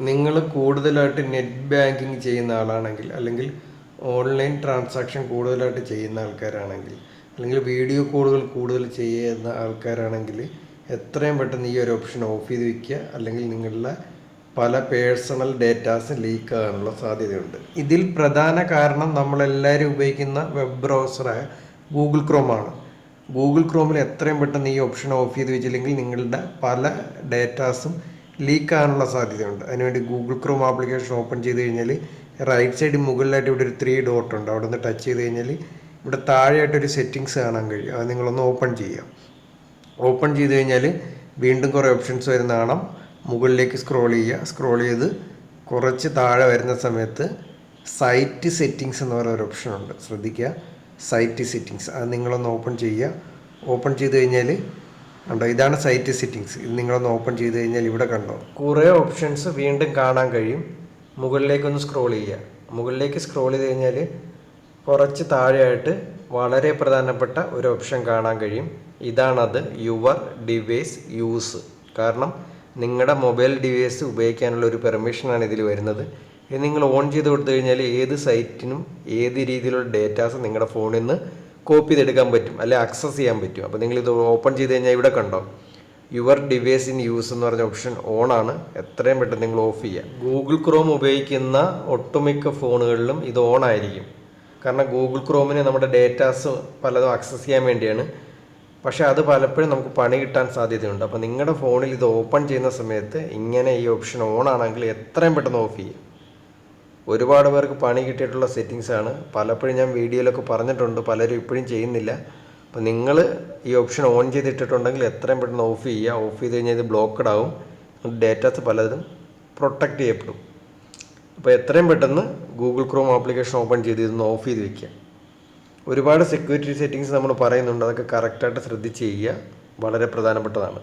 നിങ്ങൾ കൂടുതലായിട്ട് net banking ചെയ്യുന്ന ആളാണെങ്കിൽ അല്ലെങ്കിൽ ഓൺലൈൻ ട്രാൻസാക്ഷൻ കൂടുതലായിട്ട് ചെയ്യുന്ന ആൾക്കാരാണെങ്കിൽ അല്ലെങ്കിൽ വീഡിയോ കോളുകൾ കൂടുതൽ ചെയ്യുന്ന ആൾക്കാരാണെങ്കിൽ എത്രയും പെട്ടെന്ന് ഈ ഒരു ഓപ്ഷൻ ഓഫ് ചെയ്ത് വയ്ക്കുക അല്ലെങ്കിൽ നിങ്ങളുടെ പല പേഴ്സണൽ ഡേറ്റാസ് ലീക്ക് ആകാനുള്ള സാധ്യതയുണ്ട്. ഇതിൽ പ്രധാന കാരണം നമ്മളെല്ലാവരും ഉപയോഗിക്കുന്ന വെബ് ബ്രൗസറായ ഗൂഗിൾ ക്രോമാണ് ഗൂഗിൾ ക്രോമിൽ എത്രയും പെട്ടെന്ന് ഈ ഓപ്ഷൻ ഓഫ് ചെയ്ത് വെച്ചില്ലെങ്കിൽ നിങ്ങളുടെ പല ഡേറ്റാസും ലീക്ക് ആകാനുള്ള സാധ്യതയുണ്ട്. അതിനുവേണ്ടി ഗൂഗിൾ ക്രോം ആപ്ലിക്കേഷൻ ഓപ്പൺ ചെയ്ത് കഴിഞ്ഞാൽ റൈറ്റ് സൈഡ് മുകളിലായിട്ട് ഇവിടെ ഒരു ത്രീ ഡോട്ട് ഉണ്ട്. അവിടെ നിന്ന് ടച്ച് ചെയ്ത് കഴിഞ്ഞാൽ ഇവിടെ താഴെയായിട്ടൊരു സെറ്റിങ്സ് കാണാൻ കഴിയും. അത് നിങ്ങളൊന്ന് ഓപ്പൺ ചെയ്യാം. ഓപ്പൺ ചെയ്ത് കഴിഞ്ഞാൽ വീണ്ടും കുറേ ഓപ്ഷൻസ് വരുന്ന കാണാം. മുകളിലേക്ക് സ്ക്രോൾ ചെയ്യുക. സ്ക്രോൾ ചെയ്ത് കുറച്ച് താഴെ വരുന്ന സമയത്ത് സൈറ്റ് സെറ്റിങ്സ് എന്ന് പറയുന്ന ഒരു ഓപ്ഷൻ ഉണ്ട്. ശ്രദ്ധിക്കുക. Site settings. അത് നിങ്ങളൊന്ന് ഓപ്പൺ ചെയ്യുക. ഓപ്പൺ ചെയ്ത് കഴിഞ്ഞാൽ കണ്ടോ ഇതാണ് സൈറ്റ് സെറ്റിങ്സ് ഇത് നിങ്ങളൊന്ന് ഓപ്പൺ ചെയ്ത് കഴിഞ്ഞാൽ ഇവിടെ കണ്ടോ? കുറേ ഓപ്ഷൻസ് വീണ്ടും കാണാൻ കഴിയും. മുകളിലേക്കൊന്ന് സ്ക്രോൾ ചെയ്യുക. മുകളിലേക്ക് സ്ക്രോൾ ചെയ്ത് കഴിഞ്ഞാൽ കുറച്ച് താഴെയായിട്ട് വളരെ പ്രധാനപ്പെട്ട ഒരു ഓപ്ഷൻ കാണാൻ കഴിയും. ഇതാണത് യുവർ ഡിവൈസ് യൂസ് കാരണം നിങ്ങളുടെ മൊബൈൽ ഡിവൈസ് ഉപയോഗിക്കാനുള്ള ഒരു പെർമിഷനാണ് ഇതിൽ വരുന്നത്. ഇത് നിങ്ങൾ ഓൺ ചെയ്ത് കൊടുത്തു കഴിഞ്ഞാൽ ഏത് സൈറ്റിനും ഏത് രീതിയിലുള്ള ഡേറ്റാസ് നിങ്ങളുടെ ഫോണിൽ നിന്ന് കോപ്പി ചെയ്തെടുക്കാൻ പറ്റും അല്ലെ ആക്സസ് ചെയ്യാൻ പറ്റും. അപ്പോൾ നിങ്ങൾ ഇത് ഓപ്പൺ ചെയ്ത് കഴിഞ്ഞാൽ ഇവിടെ കണ്ടോ? യുവർ ഡിവൈസ് ഇൻ യൂസ് എന്ന് പറഞ്ഞ ഓപ്ഷൻ ഓൺ ആണ്. എത്രയും പെട്ടെന്ന് നിങ്ങൾ ഓഫ് ചെയ്യുക ഗൂഗിൾ ക്രോം ഉപയോഗിക്കുന്ന ഒട്ടുമിക്ക ഫോണുകളിലും ഇത് ഓൺ ആയിരിക്കും. കാരണം ഗൂഗിൾ ക്രോമിന് നമ്മുടെ ഡേറ്റാസ് പലതും ആക്സസ് ചെയ്യാൻ വേണ്ടിയാണ്. പക്ഷേ അത് പലപ്പോഴും നമുക്ക് പണി കിട്ടാൻ സാധ്യതയുണ്ട്. അപ്പോൾ നിങ്ങളുടെ ഫോണിൽ ഇത് ഓപ്പൺ ചെയ്യുന്ന സമയത്ത് ഇങ്ങനെ ഈ ഓപ്ഷൻ ഓൺ ആണെങ്കിൽ എത്രയും പെട്ടെന്ന് ഓഫ് ചെയ്യുക ഒരുപാട് പേർക്ക് പണി കിട്ടിയിട്ടുള്ള സെറ്റിങ്സ് ആണ്. പലപ്പോഴും ഞാൻ വീഡിയോയിലൊക്കെ പറഞ്ഞിട്ടുണ്ട് പലരും ഇപ്പോഴും ചെയ്യുന്നില്ല. അപ്പോൾ നിങ്ങൾ ഈ ഓപ്ഷൻ ഓൺ ചെയ്തിട്ടിട്ടുണ്ടെങ്കിൽ എത്രയും പെട്ടെന്ന് ഓഫ് ചെയ്യുക. ഓഫ് ചെയ്ത് കഴിഞ്ഞാൽ ഇത് ബ്ലോക്കഡ് ആവും. ഡേറ്റാസ് പലതും പ്രൊട്ടക്റ്റ് ചെയ്യപ്പെടും. അപ്പോൾ എത്രയും പെട്ടെന്ന് ഗൂഗിൾ ക്രോം ആപ്ലിക്കേഷൻ ഓപ്പൺ ചെയ്ത് ഇതൊന്ന് ഓഫ് ചെയ്ത് വെക്കുക. ഒരുപാട് സെക്യൂരിറ്റി സെറ്റിങ്സ് നമ്മൾ പറയുന്നുണ്ട്. അതൊക്കെ കറക്റ്റായിട്ട് ശ്രദ്ധിച്ച് ചെയ്യുക. വളരെ പ്രധാനപ്പെട്ടതാണ്.